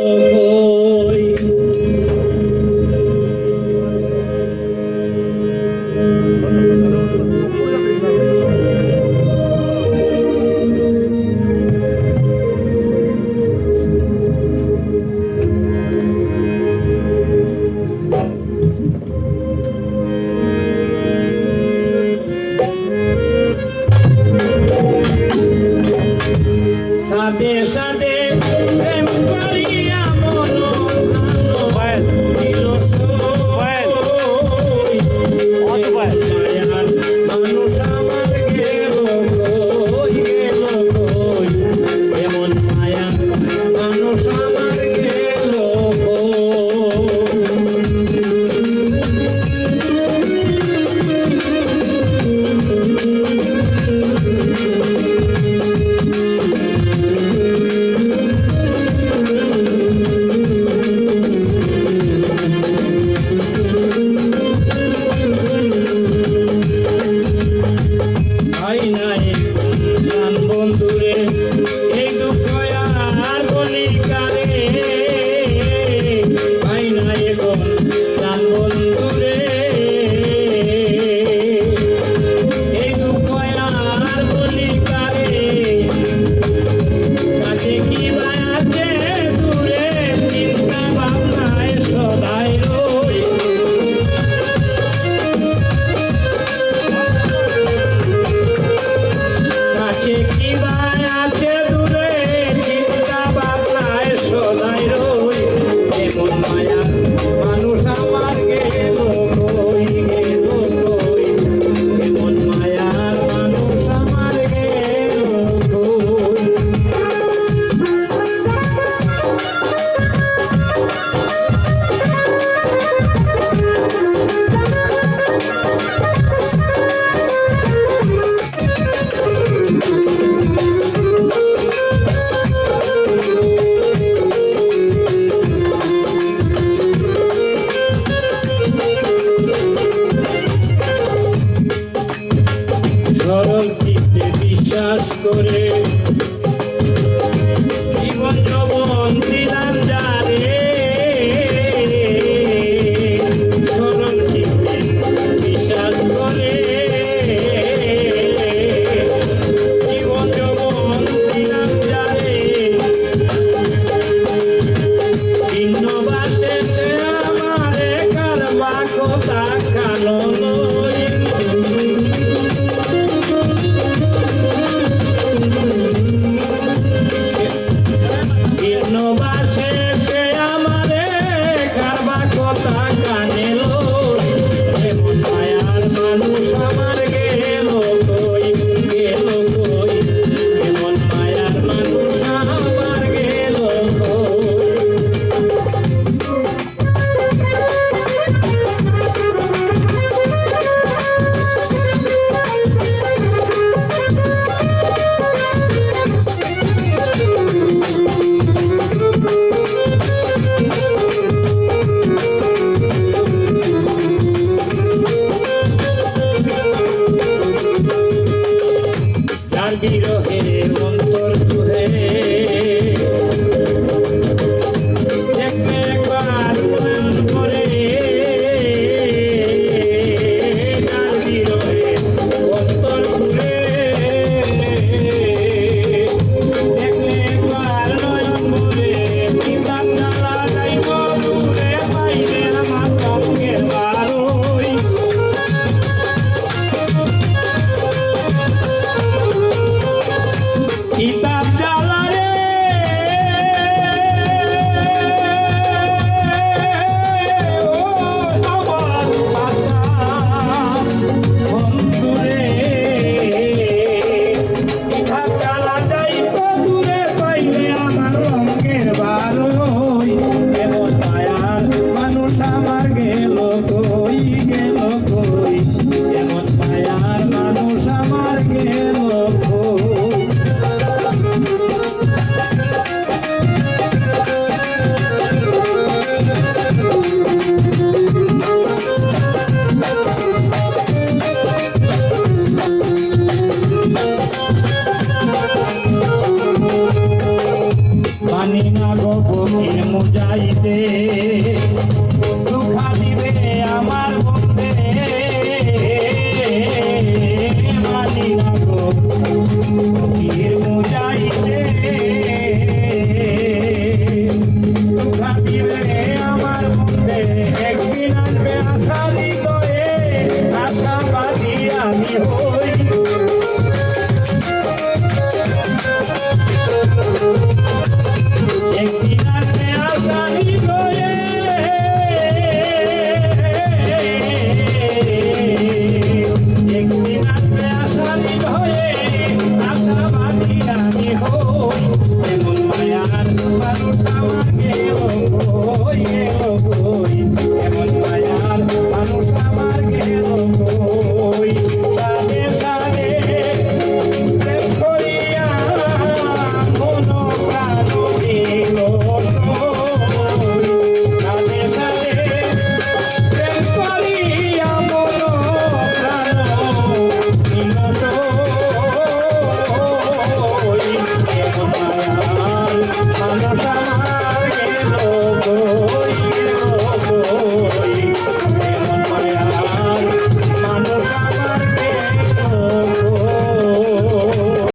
Oh, চাষ করে। জীবন যৌবন দিলাম যারে। স্মরণ বিশ্বাস করে। জীবন যৌবন দিলাম যারে। ভিন্ন বাসে আমারে কার i'll be the Hill. সুখা দিবে আমার